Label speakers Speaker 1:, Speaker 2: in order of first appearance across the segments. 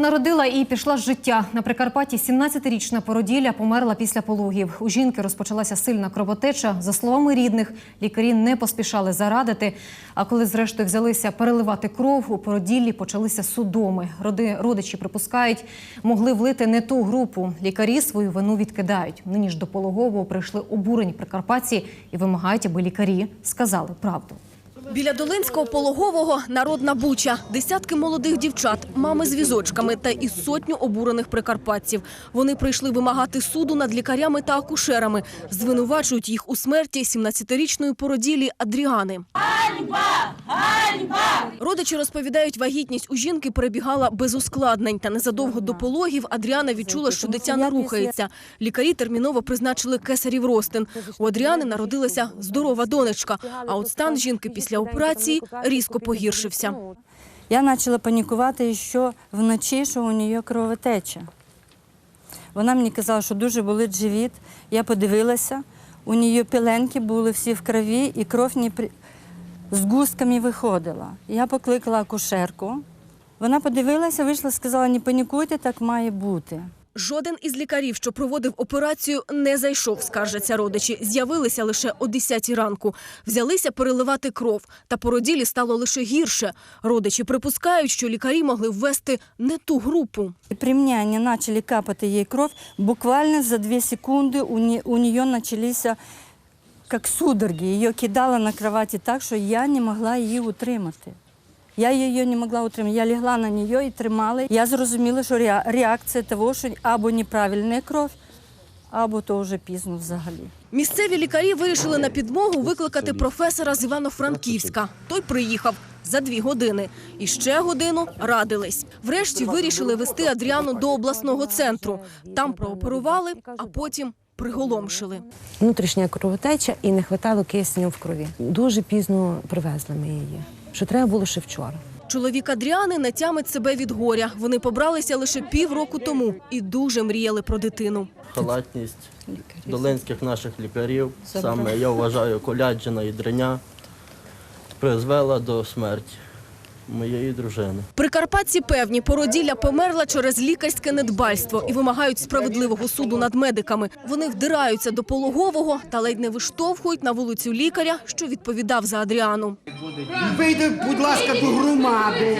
Speaker 1: Народила і пішла з життя. На Прикарпатті 17-річна породілля померла після пологів. У жінки розпочалася сильна кровотеча. За словами рідних, лікарі не поспішали зарадити. А коли зрештою взялися переливати кров, у породіллі почалися судоми. Роди, родичі припускають, могли влити не ту групу. Лікарі свою вину відкидають. Нині ж до пологового прийшли обурені прикарпатці і вимагають, аби лікарі сказали правду.
Speaker 2: Біля Долинського пологового народна буча. Десятки молодих дівчат, мами з візочками та із сотню обурених прикарпатців. Вони прийшли вимагати суду над лікарями та акушерами. Звинувачують їх у смерті 17-річної породілі Адріани. Родичі розповідають, вагітність у жінки перебігала без ускладнень. Та незадовго до пологів Адріана відчула, що дитя не рухається. Лікарі терміново призначили кесарів розтин. У Адріани народилася здорова донечка, а от стан жінки після операції різко погіршився.
Speaker 3: Я почала панікувати, що вночі, що у неї кровотеча. Вона мені казала, що дуже болить живіт. Я подивилася, у неї піленки були всі в крові, і кров не при... з густками виходила. Я покликала акушерку. Вона подивилася, вийшла, сказала, не панікуйте, так має бути.
Speaker 2: Жоден із лікарів, що проводив операцію, не зайшов, скаржаться родичі. З'явилися лише о 10 ранку. Взялися переливати кров, та породілі стало лише гірше. Родичі припускають, що лікарі могли ввести не ту групу.
Speaker 3: При мне они начали капать ей. Буквально за две секунды у, не, у как судороги. Ее кидало на кровати так, що я не могла її утримати. Я її не могла утримати. Я лягла на неї і тримала. Я зрозуміла, що реа- реакція того, що або неправильна кров, або то вже пізно взагалі.
Speaker 2: Місцеві лікарі вирішили на підмогу викликати професора з Івано-Франківська. Той приїхав за дві години. І ще годину радились. Врешті вирішили вести Адріану до обласного центру. Там прооперували, а потім приголомшили.
Speaker 4: внутрішня кровотеча і не вистачало кисню в крові. Дуже пізно привезли ми її, що треба було ще вчора.
Speaker 2: Чоловік Адріани не тямить себе від горя. Вони побралися лише півроку тому і дуже мріяли про дитину.
Speaker 5: халатність долинських наших лікарів, саме я вважаю коляджина і дреня, призвела до смерті моєї дружини.
Speaker 2: Прикарпатці певні, породілля померла через лікарське недбальство і вимагають справедливого суду над медиками. Вони вдираються до пологового та ледь не виштовхують на вулицю лікаря, що відповідав за Адріану.
Speaker 6: Вийди, будь ласка, до громади.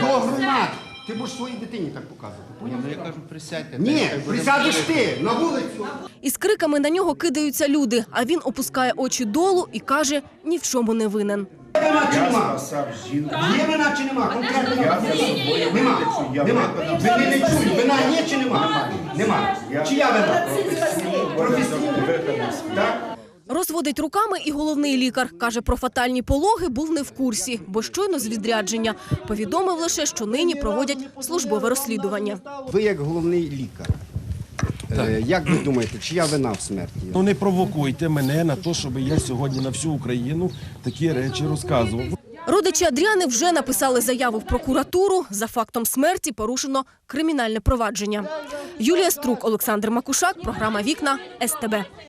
Speaker 6: До громади. Ти будеш своїй дитині так показувати. поняв?
Speaker 7: Ну, я кажу, присядьте.
Speaker 6: Ні, присядеш ти на вулицю.
Speaker 2: Із криками на нього кидаються люди, а він опускає очі долу і каже, ні в чому не винен.
Speaker 6: Є вина чи
Speaker 7: Я
Speaker 6: нема?
Speaker 7: спасав жінку.
Speaker 6: Є вина чи нема? Конкретно
Speaker 7: Я за собою
Speaker 6: нема.
Speaker 7: вилечу, я
Speaker 6: Нема. Вини не
Speaker 7: свої.
Speaker 6: Вина є чи нема? Нема. Чия вина? Професійна. Так?
Speaker 2: Розводить руками і головний лікар. Каже, про фатальні пологи був не в курсі, бо щойно з відрядження. Повідомив лише, що нині проводять службове розслідування.
Speaker 6: Ви як головний лікар. Е, Як ви думаєте, чия вина в смерті?
Speaker 8: Ну не провокуйте мене на те, щоб я сьогодні на всю Україну такі речі розказував.
Speaker 2: Родичі Адріани вже написали заяву в прокуратуру. За фактом смерті порушено кримінальне провадження. Юлія Струк, Олександр Макушак, програма Вікна СТБ.